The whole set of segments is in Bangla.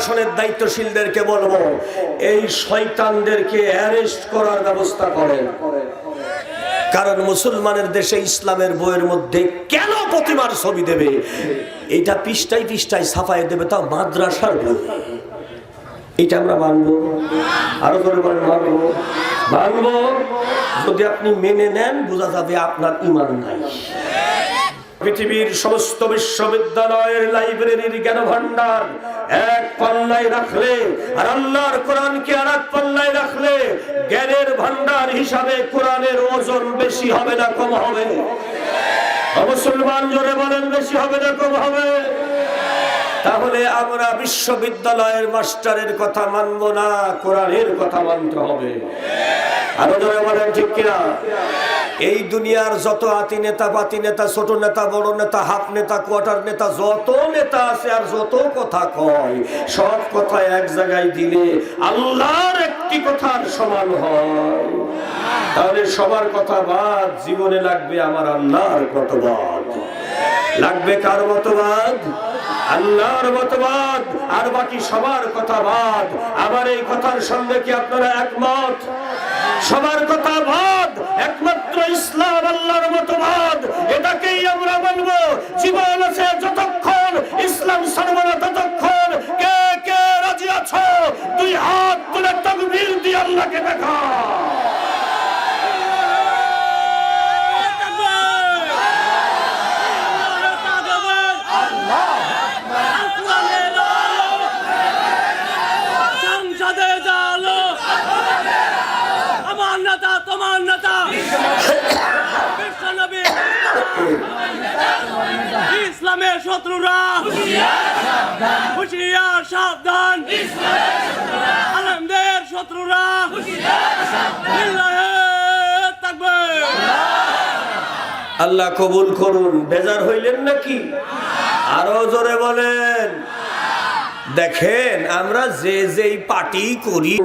প্রশাসনের দায়িত্বশীলদেরকে বলব, এই শয়তানদেরকে অ্যারেস্ট করার ব্যবস্থা করেন। কারণ মুসলমানের দেশে ইসলামের বইয়ের মধ্যে কেন প্রতিমার ছবি দেবে? এটা পৃষ্ঠায় পৃষ্ঠায় ছাপায় দেবে তাও মাদ্রাসার বই। এটা আমরা মানবো। আরও করে মানবো। মানবো। যদি আপনি মেনে নেন, বোঝা যাবে আপনার ইমান নাই। পৃথিবীর সমস্ত বিশ্ববিদ্যালয়ের লাইব্রেরির জ্ঞান ভান্ডার এক পাল্লায় রাখলে আর আল্লাহর কোরআনকে আর এক পাল্লায় রাখলে জ্ঞানের ভান্ডার হিসাবে কোরআনের ওজন বেশি হবে না, কম হবে। মুসলমান জোরে বলেন, বেশি হবে না, কম হবে। তাহলে আমরা বিশ্ববিদ্যালয়ের মাস্টারের কথা মানবো না, কোরআনের কথা মানতে হবে। আরও জোরে বলেন, ঠিক কিনা? এই দুনিয়ার যত আতি নেতা পাতি নেতা, ছোট নেতা, বড় নেতা হাফ নেতা, কোয়ার্টার নেতা, যত নেতা আছে আর যত কথা কয়, সব কথা এক জায়গায় দিলে আল্লাহর একটি কথার সমান হয়। তাহলে সবার কথা বাদ, জীবনে লাগবে আমার আল্লাহর কতবাদ লাগবে কার মতবাদ? আল্লাহর মতবাদ। আর বাকি সবার কথা বাদ। আমার এই কথার সঙ্গে কি আপনারা একমত? সবার কথা বাদ একমাত্র ইসলাম আল্লাহর মতবাদ এটাকেই আমরা মানব। জীবন আছে যতক্ষণ, ইসলাম সর্বনা ততক্ষণ। কে কে রাজি আছো? দুই হাত তুলে তকবীর দিয়ে আল্লাহকে দেখা সংসদে জালো আমার নেতা তোমার নেতা বিশ্বনবী ইসলামের শত্রুরা। হুশিয়ার সাবধান। আলমদের শত্রুরা। আল্লাহ কবুল করুন। বেজার হইলেন নাকি? আরও জোরে বলেন। দেখেন, আমরা যে যেই পার্টি করি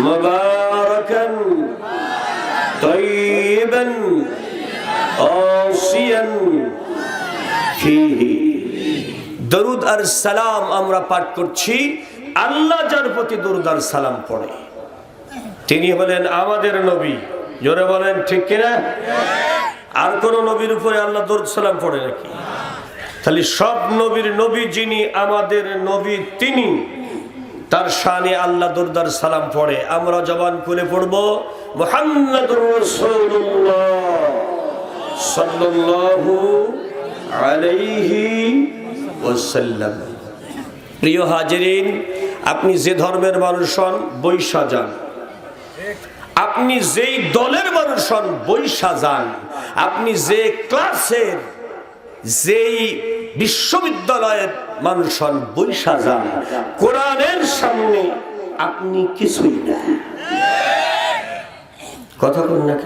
মুবারাকান। আসিয়ান ফীহি দরুদ আর সালাম আমরা পাঠ করছি। আল্লাহ যার প্রতি দরুদ আর সালাম পড়ে। তিনি হলেন আমাদের নবী। জোরে বলেন, ঠিক কিনা? আর কোন নবীর উপরে আল্লাহ দরুদ সালাম পড়ে নাকি? তাহলে সব নবীর নবী যিনি, আমাদের নবী তিনি, তার শানে আল্লাহ দুরদার সালাম পড়ে। আমরা জবান করে পড়ব, মুহাম্মাদুর রাসূলুল্লাহ। প্রিয় হাজিরিন, আপনি যে ধর্মের মানুষ হন, বৈশা যান। আপনি যেই দলের মানুষ হন, বৈশা যান। আপনি যে ক্লাসের, যেই বিশ্ববিদ্যালয়ের মানুষ হন, বৈশা যান। কোরআনের সামনে আপনি কিছুই না। কথা বল না?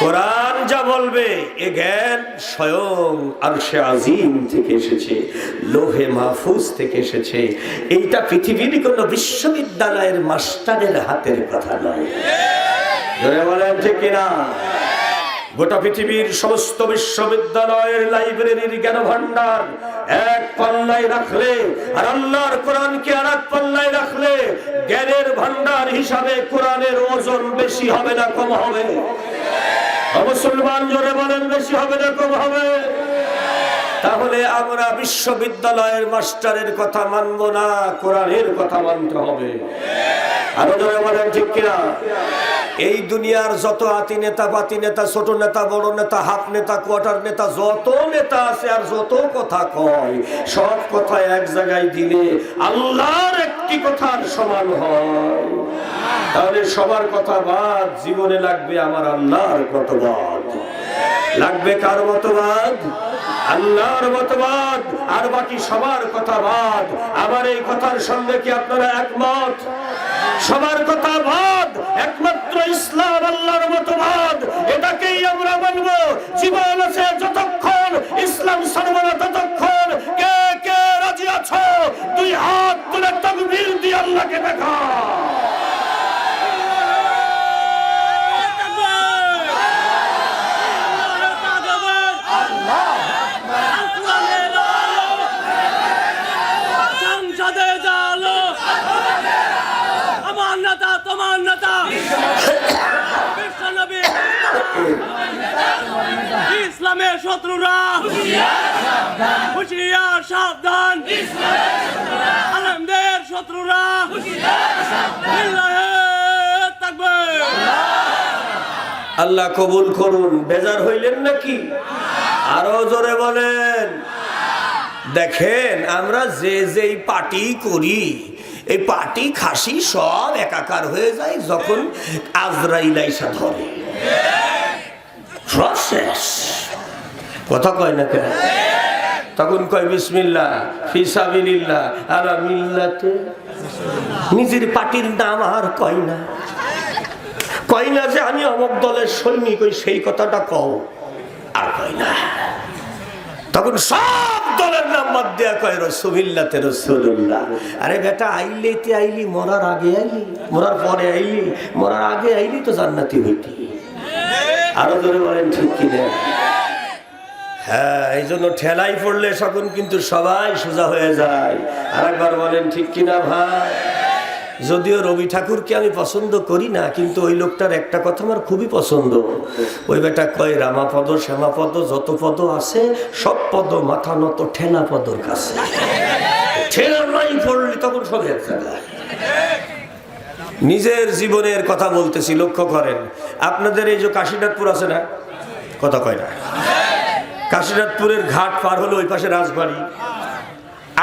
কোরআন যা বলবে, এ জ্ঞান স্বয়ং আর সে আজিম থেকে এসেছে, লোহে মাহফুজ থেকে এসেছে। এইটা পৃথিবীর কোন বিশ্ববিদ্যালয়ের মাস্টারের হাতের কথা নয়। কিনা? গোটা পৃথিবীর সমস্ত বিশ্ববিদ্যালয়ের লাইব্রেরির জ্ঞান ভান্ডার এক পাল্লায় রাখলে, আর আল্লাহর কোরআনকে আর এক পাল্লায় রাখলে, জ্ঞানের ভান্ডার হিসাবে কোরআনের ওজন বেশি হবে না কম হবে? মুসলমান জোরে বলেন বেশি হবে না কম হবে। তাহলে আমরা বিশ্ববিদ্যালয়ের মাস্টারের কথা মানবো না, কোরআনের কথা মানতে হবে। এই দুনিয়ার যত আতি নেতা পাতি নেতা, ছোট নেতা, বড় নেতা, হাফ নেতা, কোয়ার্টার নেতা, যত নেতা আছে আর যত কথা কয়, সব কথা এক জায়গায় দিলে আল্লাহর একটি কথার সমান হয়। তাহলে সবার কথা বাদ, জীবনে লাগবে আমার আল্লাহর কতবাদ লাগবে কার মতবাদ? আল্লাহর মতবাদ, আর বাকি সবার কথা বাদ। আমার এই কথার সঙ্গে কি আপনারা একমত? সবার কথা বাদ, একমাত্র ইসলাম আল্লাহর মতবাদ। এটাকেই আমরা মানব। জীবন আছে যতক্ষণ, ইসলাম সর্বনা ততক্ষণ। কে কে রাজি আছো? দুই হাত তুলে তকবীর দিয়ে আল্লাহকে দেখা। শত্রুরা। হুশিয়ার সাবধান। আলমদের শত্রুরা। আল্লাহ কবুল করুন। বেজার হইলেন নাকি? আরও জোরে বলেন। দেখেন, আমরা যে যেই পার্টি করি, এই পার্টি খাসি সব একাকার হয়ে যায় যখন আজরাইল আইসা ধরে। সব শেষ। কথা কয় না কেন? তখন কয় বিসমিল্লা মিল্লাতে। নিজের পার্টির নাম আর কয় না। কয় না যে আমি অমক দলের সৈনিক, ওই সেই কথাটা কও, আর কয় না। তখন সব দলের নাম বাদ দেয়া কয় রসুবিল্লাতে রসুল্লাহ আরে বেটা, আইলে তে আইলি, মরার আগে আইলি, মরার পরে আইলি, মরার আগে আইলি তো জান্নাতি হইতি। আরও ধরে বলেন, ঠিক হ্যাঁ এই জন্য ঠেলাই পড়লে সকল কিন্তু সবাই সোজা হয়ে যায়। আর একবার বলেন, ঠিক কিনা ভাই? যদিও রবি ঠাকুরকে আমি পছন্দ করি না, কিন্তু ওই লোকটার একটা কথা আমার খুবই পছন্দ। ওই বেটা কয়, রামাপদ, শ্যামাপদ, যত পদ আছে, সব পদ মাথা নত, ঠেলা পদর কাছে। ঠেলা নাই পড়লে তখন সব নিজের জীবনের কথা বলতেছি, লক্ষ্য করেন। আপনাদের এই যে কাশীনাথপুর আছে না? কথা কয় না। কাশীনাথপুরের ঘাট পার হলো ওই পাশে রাজবাড়ি।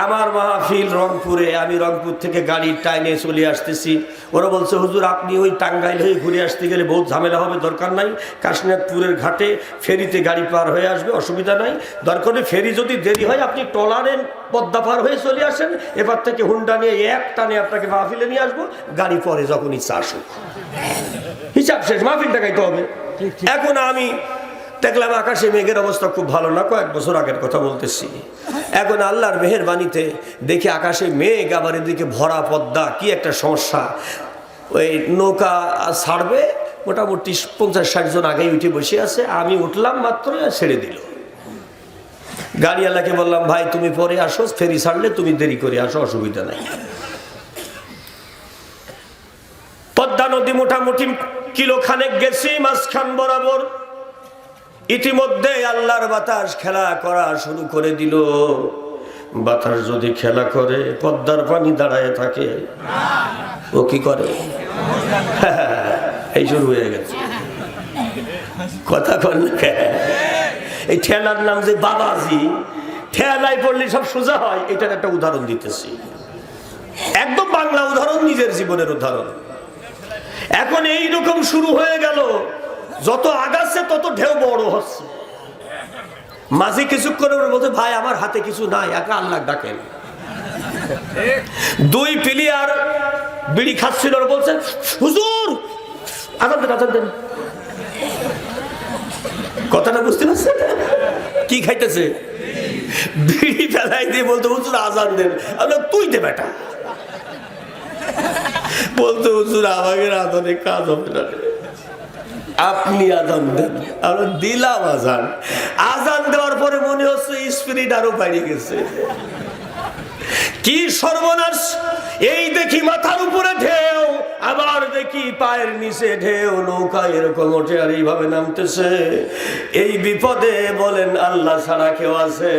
আমার মাহফিল রংপুরে আমি রংপুর থেকে গাড়ির টাইনে চলে আসতেছি। ওরা বলছে হুজুর আপনি ওই টাঙ্গাইল হয়ে ঘুরে আসতে গেলে বহুত ঝামেলা হবে দরকার নাই। কাশীনাথপুরের ঘাটে ফেরিতে গাড়ি পার হয়ে আসবে অসুবিধা নাই। দরকার ফেরি যদি দেরি হয় আপনি টলারে পদ্মা পার হয়ে চলে আসেন। এবার থেকে হুন্ডা নিয়ে এক টানে আপনাকে মাহফিলে নিয়ে আসব গাড়ি পরে যখন ইচ্ছা আসুক। হিসাব শেষ মাহফিল টাকাইতে হবে। এখন আমি দেখলাম আকাশে মেঘের অবস্থা খুব ভালো, না কয়েক বছর আগের কথা বলতেছি। এখন আল্লাহর মেহের বাণীতে দেখি আকাশে মেঘ, আবার এদিকে ভরা পদ্মা, কি একটা সমস্যা। ওই নৌকা ছাড়বে, মোটামুটি পঞ্চাশ, ষাট জন আগেই উঠে বসে আছে, আমি উঠলাম মাত্র, ছেড়ে দিল। গাড়িওয়ালাকে বললাম, ভাই, তুমি পরে আসো, ফেরি ছাড়লে তুমি দেরি করে আসো, অসুবিধা নাই। পদ্মা নদী মোটামুটি কিলো খানেক গেছি, মাঝখান বরাবর। ইতিমধ্যে আল্লাহর বাতাস খেলা করা শুরু করে দিল। বাতাস যদি খেলা করে, পদ্মার পানি দাঁড়ায় থাকে, ও কি করে? এই শুরু হয়ে গেছে। কথা না এই ঠেলার নাম যে বাবাজি, ঠেলায় পড়লে সব সোজা হয়, এটার একটা উদাহরণ দিতেছি। একদম বাংলা উদাহরণ, নিজের জীবনের উদাহরণ। এখন এই রকম শুরু হয়ে গেল যত আগাচ্ছে তত ঢেউ বড় হচ্ছে। মাঝে কিছুক্ষণ ওরা বলছে ভাই আমার হাতে কিছু নাই একা আল্লাহ ডাকেন। দুই প্লেয়ার বিড়ি খাচ্ছিল বলছে হুজুর আজান দেন আজান দেন। কথাটা বুঝতে পারছেন? কি খাইতেছে? বিড়ি ফেলাই দিয়ে বলতো হুজুর আজান দেন। আমি বললাম, তুই দে বেটা। বলতো হুজুর আমাকে আজানে কাজ হবে না। আপনি আজান দেন। আমরা দিলাম আজান। আজান দেওয়ার পরে মনে হচ্ছে স্পিরিট আরও বাড়িয়ে গেছে। কি সর্বনাশ! এই দেখি মাথার উপরে ঢেউ, আবার দেখি পায়ের নিচে ঢেউ নৌকা এরকম ওঠে আর এইভাবে নামতেছে। এই বিপদে বলেন, আল্লাহ ছাড়া কেউ আছে?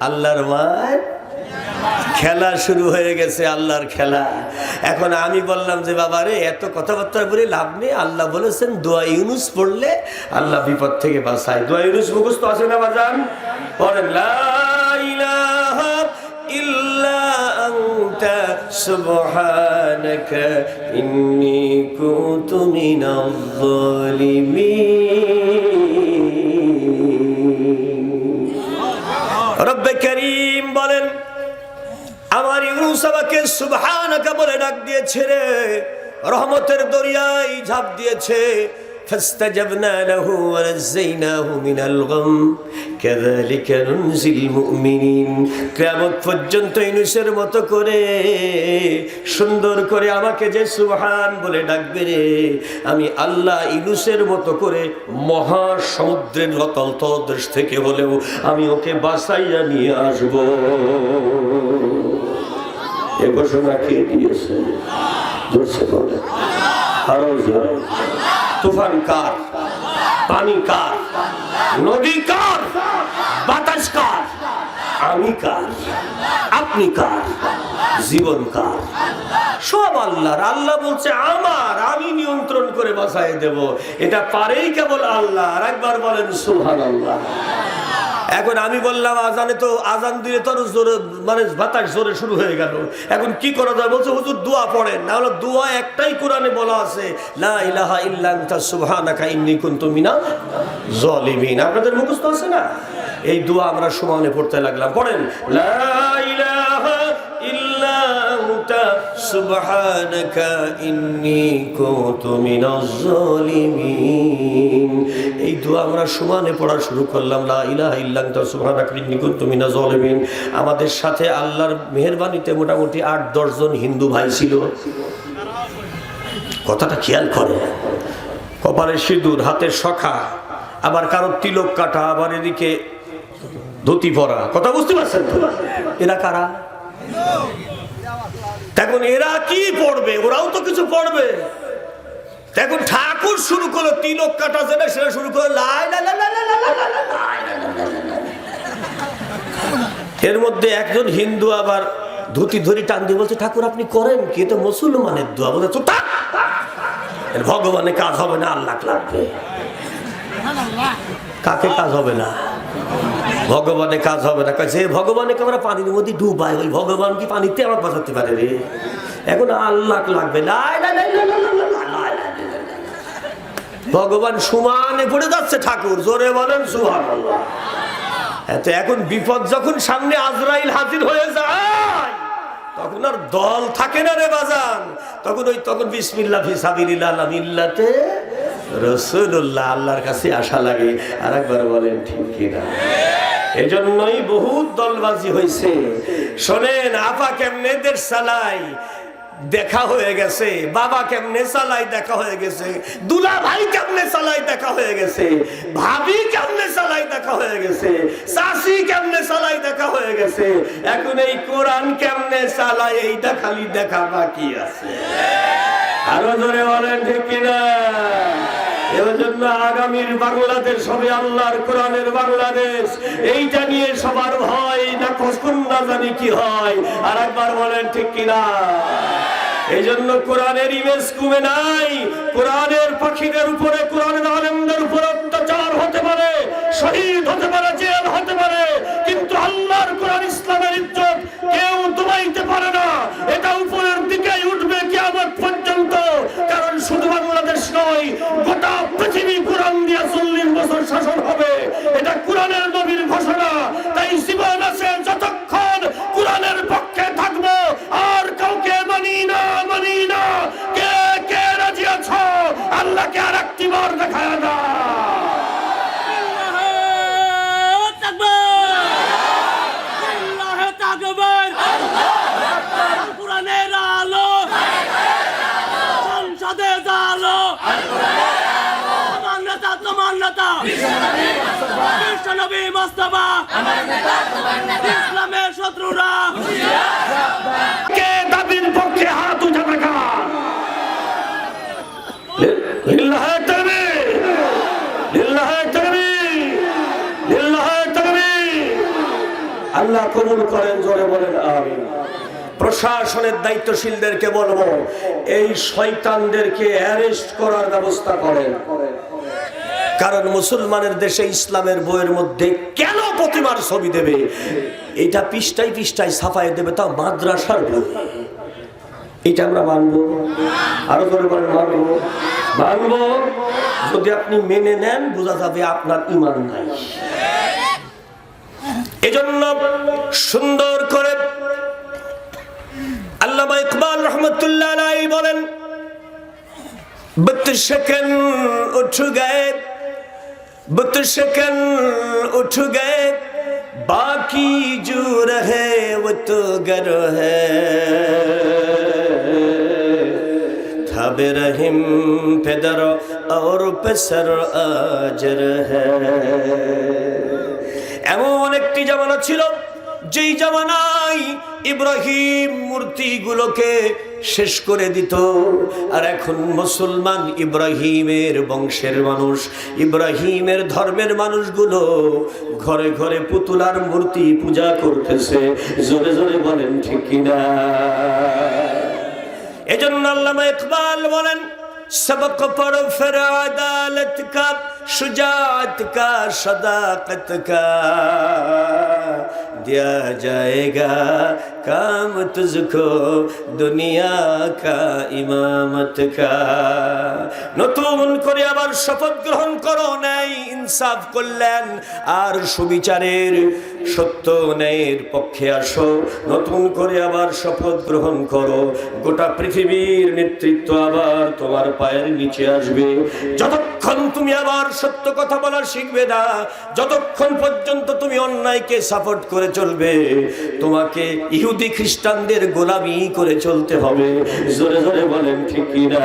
আল্লাহর মায় খেলা শুরু হয়ে গেছে আল্লাহর খেলা। এখন আমি বললাম যে, বাবা রে, এত কথাবার্তা বলে লাভ নেই। আল্লাহ বলেছেন, দোয়া ইউনুস পড়লে আল্লাহ বিপদ থেকে বাঁচায়। দোয়া ইউনুস মুখস্থ আছে না, বাজান? পড়েন সুবহানাকা, ইন্নী কুনতু আমার ইউনুস আমাকে সুবহানাকা বলে ডাক দিয়েছে রে রহমতের দরিয়ায় ঝাঁপ দিয়েছে فاستجبنا له ونجيناه من الغم كذلك ننزي المؤمنين কিয়ামত পর্যন্ত ইউনুসের মতো করে সুন্দর করে আমাকে যে সুবহান বলে ডাকবে রে আমি আল্লাহ ইউনুসের মতো করে মহা সমুদ্রের রতল তলদেশ থেকে হলেও আমি ওকে বাঁচাইয়া নিয়ে আসবো এ ঘোষণা কে দিয়েছে জোরছে বলে। আরও তুফান কার? পানি কার? নদী কার? বাতাস কার? আমি কার? আপনি কার? জীবন কার? সব আল্লাহর। আল্লাহ বলছে, আমার, আমি নিয়ন্ত্রণ করে বাসায় দেব। এটা পারেই কেবল আল্লাহ। আর একবার বলেন সুহান আল্লাহ এখন আমি বললাম, আজানে তো, আজান দিলে তোর জোরে মানে বাতাস জোরে শুরু হয়ে গেল। এখন কি করা যায়? বলছে, হুজুর, দোয়া পড়েন। না হলো দোয়া একটাই কোরআনে বলা আছে, লা ইলাহা ইল্লা আনতা সুবহানাকা ইন্নী কুনতু মিনা জালিমিন আপনাদের মুখস্থ আছে না? এই দোয়া আমরা সমানে পড়তে লাগলাম। পড়েন, লা ইলাহা আনতা সুবহানাকা ইন্নী এই দোয়া আমরা সমানে পড়া শুরু করলাম, লা ইলাহা ইল্লা আনতা সুবহানাকা ইন্নী কুনতু মিনাজ আমাদের সাথে আল্লাহর মেহেরবানিতে মোটামুটি আট দশজন হিন্দু ভাই ছিল। কথাটা খেয়াল করে। কপালে সিঁদুর হাতের সখা, আবার কারোর তিলক কাটা, আবার এদিকে ধুতি পরা। কথা বুঝতে পারছেন? এরা কারা? এখন এরা কি পড়বে ওরাও তো কিছু পড়বে এখন ঠাকুর শুরু করল তিলক কাটা যেটা সেটা শুরু করল এর মধ্যে একজন হিন্দু আবার ধুতি ধরি টান দিয়ে বলছে ঠাকুর আপনি করেন কি তো মুসলমানের দোয়া বলে ভগবানের কাজ হবে না আল্লাহ লাগবে কাকে কাজ হবে না ভগবানে কাজ হবে না কাছে ভগবানকে আমরা পানির মধ্যে ডুবাই ওই ভগবান কি পানিতে আমার বাঁচাতে পারে রে এখন আল্লাহ লাগবে ভগবান সুমানে পড়ে যাচ্ছে ঠাকুর জোরে বলেন সুহান এত এখন বিপদ যখন সামনে আজরাইল হাজির হয়ে যায় তখন আর দল থাকে না রে বাজান তখন ওই তখন বিসমিল্লা ফিসাবিল্লাহ মিল্লাতে রসুল্লাহ আল্লাহর কাছে আশা লাগে আর একবার বলেন, ঠিক কিনা? এজন্যই বহুত দলবাজি হয়েছে শোনেন, আপা কেমনে দেশ চালাই দেখা হয়ে গেছে। বাবা কেমনে চালাই দেখা হয়ে গেছে। দুলা ভাই কেমনে চালাই দেখা হয়ে গেছে। ভাবি কেমনে চালাই দেখা হয়ে গেছে। চাষি কেমনে চালাই দেখা হয়ে গেছে। এখন এই কোরআন কেমনে চালাই এইটা খালি দেখা বাকি আছে। আরও ধরে বলেন, ঠিক কিনা? আগামীর বাংলাদেশ হবে আল্লাহর কোরআনের বাংলাদেশ। এইটা নিয়ে সবার না না জানি কি হয়। আর একবার বলেন, ঠিক কিনা? এই জন্য কোরআনের ইমেজ কমে নাই। কোরআনের পাখিদের উপরে, কোরআনের অত্যাচার হতে পারে, শহীদ হতে পারে, জেল হতে পারে, কিন্তু আল্লাহর কোরআন ইসলামের ইজ্জত কেউ দমাইতে পারে না। এটা উপরের দিকেই উঠবে কিয়ামত পর্যন্ত। কারণ শুধু বাংলাদেশ নয় গোটা পৃথিবী কোরআন দিয়ে চল্লিশ বছর শাসন হবে এটা কোরআনের নবীর ঘোষণা তাই জীবন আছে যতক্ষণ কোরআনের পক্ষে থাকব আর কাউকে মানি না মানি না কে কে রাজি আছো আল্লাহকে আর একটি বার দেখায় না আল্লাহু তাকবীর আল্লাহু তাকবীর কোরআনের আলো সংসদে আলো আমার নেতা তোমার নেতা মোস্তফা ইসলামের শত্রুরা। কে পক্ষে হাত আল্লাহ কবুল করেন, জোরে বলেন প্রশাসনের দায়িত্বশীলদেরকে বলব, এই শয়তানদেরকে অ্যারেস্ট করার ব্যবস্থা করেন। কারণ মুসলমানের দেশে ইসলামের বইয়ের মধ্যে কেন প্রতিমার ছবি দেবে? এটা পৃষ্ঠায় পৃষ্ঠায় ছাপায় দেবে তা মাদ্রাসার বই। এটা আমরা মানব। আরও করে মানব। মানব। যদি আপনি মেনে নেন, বোঝা যাবে আপনার ইমান নাই। এজন্য সুন্দর করে আল্লাহ ইকবাল রহমতুল্লাহ বলেন, বত্রিশ সেকেন্ড উঠু গায়ে बत शकन उठ गए बाकी जो रहे वो तो गर है थब रहीम पेदर और पेसर आजर है এমন একটি জামানা ছিল যেই জামানায় ইব্রাহিম মূর্তিগুলোকে শেষ করে দিত আর এখন মুসলমান ইব্রাহিমের বংশের মানুষ ইব্রাহিমের ধর্মের মানুষগুলো ঘরে ঘরে পুতুলার মূর্তি পূজা করতেছে জোরে জোরে বলেন ঠিক কিনা এজন্য আল্লামা ইকবাল বলেন सबक पर फिर अदालत का शुजात का सदाकत का دیا جائے گا کام দুনিয়া কা ইমামত কা নতুন করে আবার শপথ গ্রহণ করো নাই ইনসাফ করলেন আর সুবিচারের সত্য ন্যায়ের পক্ষে আসো। নতুন করে আবার শপথ গ্রহণ করো। গোটা পৃথিবীর নেতৃত্ব আবার তোমার পায়ের নিচে আসবে। যতক্ষণ তুমি আবার সত্য কথা বলা শিখবে না, যতক্ষণ পর্যন্ত তুমি অন্যায়কে সাপোর্ট করে চলবে। তোমাকে ইহুদি খ্রিস্টানদের গোলামি করে চলতে হবে। জোরে জোরে বলেন, ঠিক কিনা?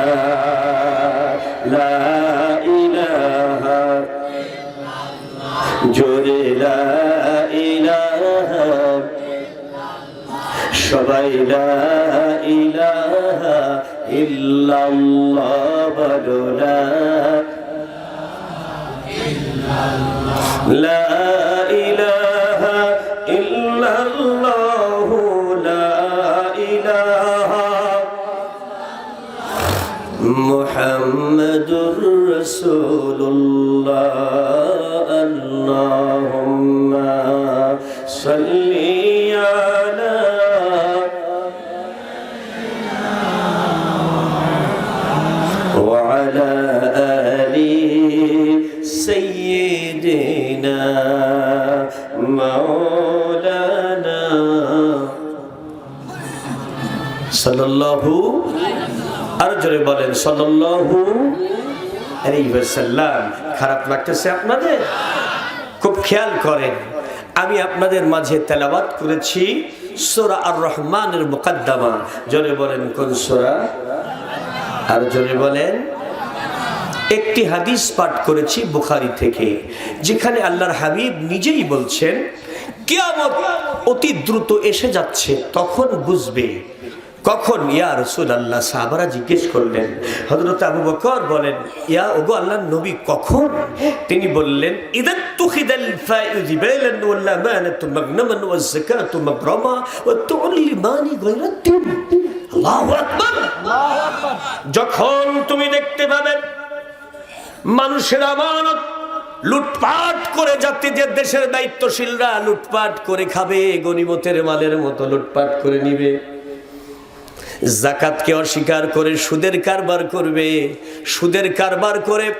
জোরে সবাই ইল্লাল্লাহ বলো লা মুহাম্মাদুর রাসূলুল্লাহ আল্লাহুম্মা সাল্লি আলা وعلى آل سيدنا مولانا সাল্লাল্লাহু আর জোরে বলেন সাল্লাল্লাহু খারাপ লাগতেছে আপনাদের? খুব খেয়াল করেন, আমি আপনাদের মাঝে তেলাওয়াত করেছি সোরা আর রহমানের মুকদ্দমা। জোরে বলেন, কোন সোরা? আর জোরে বলেন, একটি হাদিস পাঠ করেছি বুখারি থেকে, যেখানে আল্লাহর হাবিব নিজেই বলছেন, কিয়ামত অতি দ্রুত এসে যাচ্ছে, তখন বুঝবে কখন? ইয়া রসুল আল্লাহ সাহাবারা জিজ্ঞেস করলেন হজরত আবু বকর বলেন, ইয়া ওগো আল্লাহ নবী কখন? তিনি বললেন, ইদাত তুখিদাল ফাইজ বাইলান ওয়াল আমানাতু মাগনামান মাগরামা ওয়া তুলিমানি গায়রাতিন আল্লাহু আকবার। যখন তুমি দেখতে পাবে, মানুষের আমানত লুটপাট করে যাত্রীদের দেশের দায়িত্বশীলরা লুটপাট করে খাবে গনিমতের মালের মতো লুটপাট করে নিবে। জাকাতকে অস্বীকার করে সুদের কারবার করবে। সুদের কারবার করে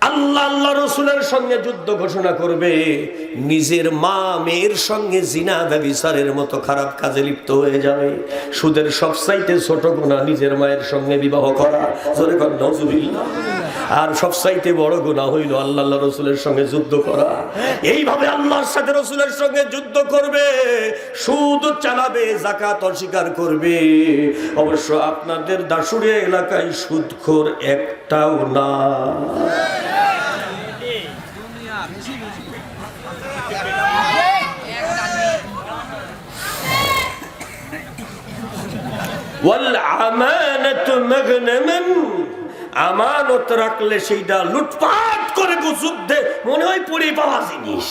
আল্লাহ আল্লাহ রসুলের সঙ্গে যুদ্ধ ঘোষণা করবে। নিজের মা মেয়ের সঙ্গে জিনা ব্যবিচারের মতো খারাপ কাজে লিপ্ত হয়ে যাবে। সুদের সবসাইতে ছোট গোনা নিজের মায়ের সঙ্গে বিবাহ করা। আর সব চাইতে বড় গুণা হইল আল্লাহ আল্লাহ রসুলের সঙ্গে যুদ্ধ করা এইভাবে আল্লাহর সাথে রসুলের সঙ্গে যুদ্ধ করবে সুদ চালাবে জাকাত অস্বীকার করবে অবশ্য আপনাদের দাসুরিয়া এলাকায় সুদখোর একটাও না والعمانة مغنما আমানত রাখলে সেইটা লুটপাট করে যুদ্ধে মনে হয় পড়ে পাওয়া জিনিস।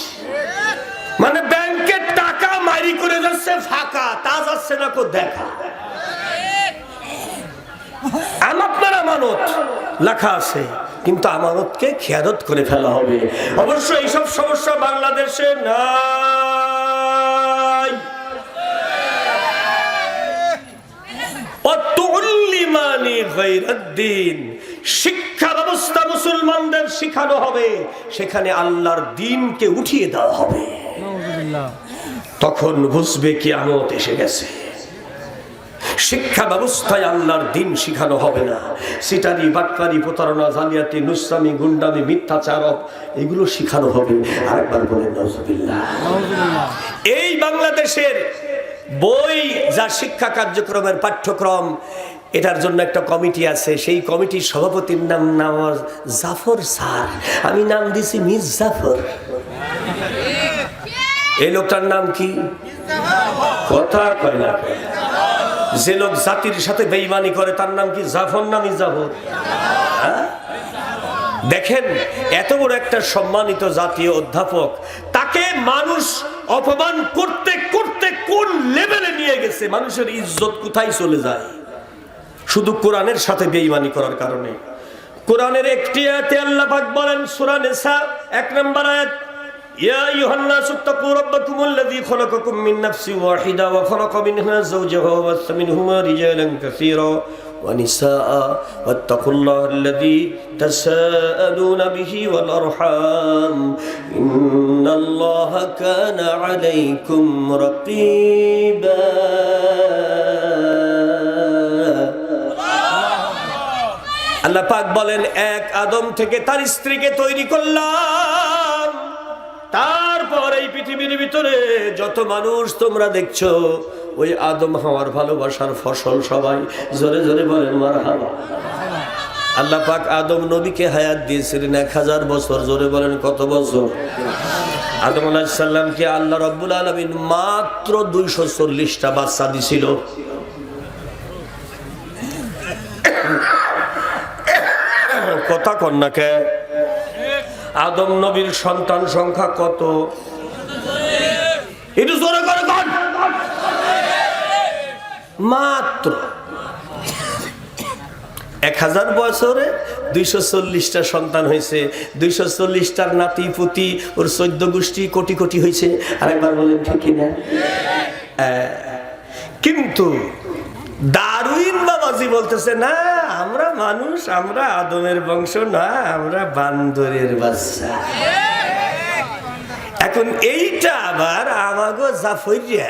মানে ব্যাংকের টাকা মারি করে যাচ্ছে, ফাঁকা, তা যাচ্ছে না দেখা। আমানত, লেখা আছে, কিন্তু আমানতকে করে ফেলা হবে। অবশ্য এইসব সমস্যা বাংলাদেশে। শিক্ষা ব্যবস্থা মুসলমানদের শিখানো হবে। সেখানে আল্লাহর দিনকে উঠিয়ে দেওয়া হবে। তখন বুঝবে কি আমত এসে গেছে। শিক্ষা ব্যবস্থায় আল্লাহর দিন শিখানো হবে না। সিটারি বাটকারি প্রতারণা জালিয়াতি নুসামি গুন্ডামি মিথ্যাচার এগুলো শিখানো হবে। আরেকবার বলেন নজরুল্লাহ এই বাংলাদেশের বই যা শিক্ষা কার্যক্রমের পাঠ্যক্রম এটার জন্য একটা কমিটি আছে, সেই কমিটির সভাপতির নাম নাম জাফর স্যার। আমি নাম দিছি মিস জাফর। এই লোকটার নাম কি? কথা কয় না যে লোক জাতির সাথে বেইমানি করে, তার নাম কি জাফর নামই জাফর? হ্যাঁ? দেখেন, এত বড় একটা সম্মানিত জাতীয় অধ্যাপক, তাকে মানুষ অপমান করতে করতে কোন লেভেলে নিয়ে গেছে? মানুষের ইজ্জত কোথায় চলে যায়? শুধু কোরআনের সাথে বেইমানি করার কারণে কোরআনের একটি আয়াতে আল্লাহ পাক বলেন সূরা নিসা এক নম্বর আয়াত يا أيها الناس اتقوا ربكم الذي خلقكم من نفس واحدة وخلق منها زوجها وبث منهما رجالا كثيرا ونساء واتقوا الله الذي تساءلون به والأرحام إن الله كان عليكم رقيبا আল্লাহ পাক বলেন, এক আদম থেকে তার স্ত্রীকে তৈরি করলাম। তারপর এই পৃথিবীর ভিতরে যত মানুষ তোমরা দেখছ, ওই আদম হওয়ার ভালোবাসার ফসল সবাই জোরে জোরে বলেন মার হাবা আল্লাহ পাক আদম নবীকে হায়াত দিয়েছিলেন এক হাজার বছর, জোরে বলেন, কত বছর? আদম আলাহিসাল্লামকে আল্লাহ রব্বুল আলমিন মাত্র দুইশো চল্লিশটা বাচ্চা দিছিল। কথা কন্যাকে আদম নবীর সন্তান সংখ্যা কত? একটু জোরে করে মাত্র এক হাজার বছরে দুইশো চল্লিশটা সন্তান হয়েছে, দুইশো চল্লিশটার নাতি পুতি ওর চোদ্দ গোষ্ঠী কোটি কোটি হয়েছে। আরেকবার বলেন, ঠিক না কিন্তু দারুইন বাবাজি বলতেছে, না আমরা মানুষ, আমরা আদমের বংশ না, আমরা বান্দরের বাচ্চা। এখন এইটা আবার আমাগো জাফরিয়া।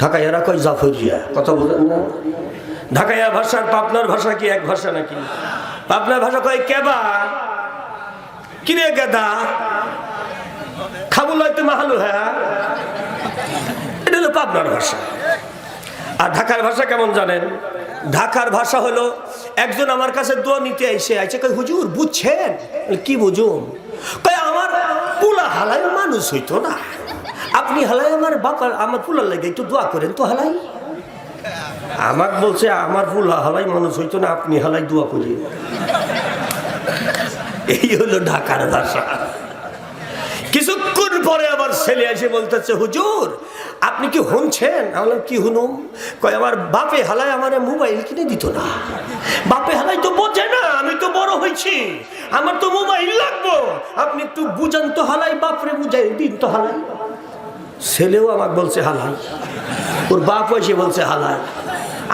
ঢাকাইয়ারা কয় জাফরিয়া? কথা বলেন না? ঢাকাইয়া ভাষার পাবনার ভাষা কি এক ভাষা নাকি? পাবনার ভাষা কয় কেবা? কিরে গেদা? খাবুল হয়তো মাহালু হ্যাঁ? এটা হলো পাবনার ভাষা। আর ঢাকার ভাষা কেমন জানেন? ঢাকার ভাষা হলো, একজন আমার কাছে দোয়া নিতে আইসে আইসে কই হুজুর, বুঝছেন? কি বুঝুন কই আমার পুলা হালাই মানুষ হইতো না। আপনি হালাই আমার বাপার আমার পুলার লাগে একটু দোয়া করেন তো হালাই। আমার বলছে, আমার পুলা হালাই মানুষ হইতো না, আপনি হালাই দোয়া করি এই হলো ঢাকার ভাষা। কিছুক্ষণ পরে আবার ছেলে এসে বলতেছে, হুজুর আপনি কি শুনছেন? আমি কি হুনুম কয়, আমার বাপে হালায় আমার মোবাইল কিনে দিত না। বাপে হালাই তো বোঝে না, আমি তো বড় হয়েছি। আমার তো মোবাইল লাগবো। আপনি একটু বুঝান তো হালাই, বাপরে বুঝাই দিন তো হালাই। ছেলেও আমাকে বলছে হালাই। ওর বাপ এসে বলছে হালাই।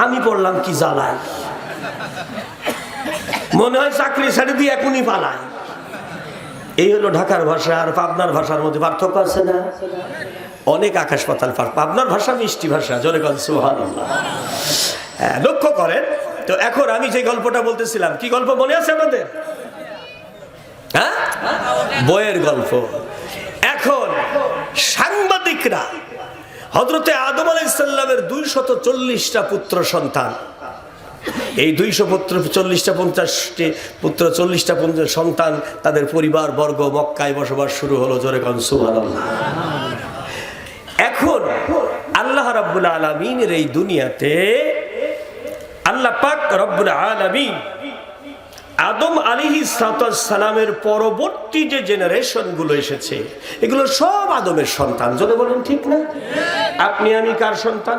আমি পড়লাম কি জ্বালাই। মনে হয় চাকরি ছেড়ে দিয়ে এখনই পালায় এই হলো ঢাকার ভাষা, আর পাবনার ভাষার মধ্যে পার্থক্য আছে না? অনেক আকাশ পাতাল পাবনার ভাষা মিষ্টি ভাষা, জোরে কথা সুহান লক্ষ্য করেন, তো এখন আমি যে গল্পটা বলতেছিলাম, কি গল্প মনে আছে আমাদের? হ্যাঁ? বইয়ের গল্প। এখন সাংবাদিকরা হজরতে আদম আলাইসাল্লামের দুইশত চল্লিশটা পুত্র সন্তান। এই দুইশো পুত্র, চল্লিশটা পঞ্চাশটি পুত্র, চল্লিশটা পঞ্চাশ সন্তান তাদের পরিবার বর্গ মক্কায় বসবাস শুরু হলো, জোরে কন, সুবহানাল্লাহ। এখন আল্লাহ রাব্বুল আলমিনের এই দুনিয়াতে আল্লাহ পাক রব্বুল আলমিন আদম আলিহি সালামের পরবর্তী যে জেনারেশনগুলো এসেছে, এগুলো সব আদমের সন্তান। যদি বলেন ঠিক না? আপনি, আমি কার সন্তান?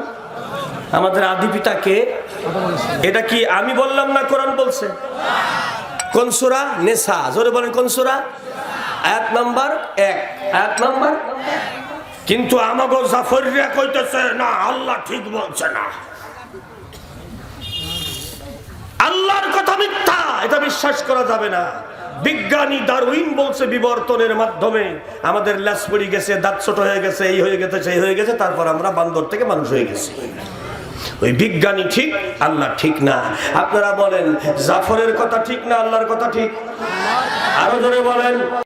আমাদের আদি পিতাকে এটা কি আমি বললাম না কোরআন বলছে? কনসুরা সূরা? নেসা। জোরে বলেন কনসুরা সূরা? আয়াত নাম্বার এক। আয়াত নাম্বার কিন্তু আমাগো জাফরিয়া কইতেছে, না, আল্লাহ ঠিক বলছে না। আল্লাহর কথা মিথ্যা, এটা বিশ্বাস করা যাবে না। বিজ্ঞানী দারউইন বলছে বিবর্তনের মাধ্যমে, আমাদের ল্যাস পড়ে গেছে, দাঁত ছোট হয়ে গেছে, এই হয়ে গেছে, সেই হয়ে গেছে, তারপর আমরা বান্দর থেকে মানুষ হয়ে গেছি। ওই বিজ্ঞানী ঠিক, আল্লাহ ঠিক না। আপনারা বলেন, জাফরের কথা ঠিক না, আল্লাহর কথা ঠিক? আরও ধরে বলেন।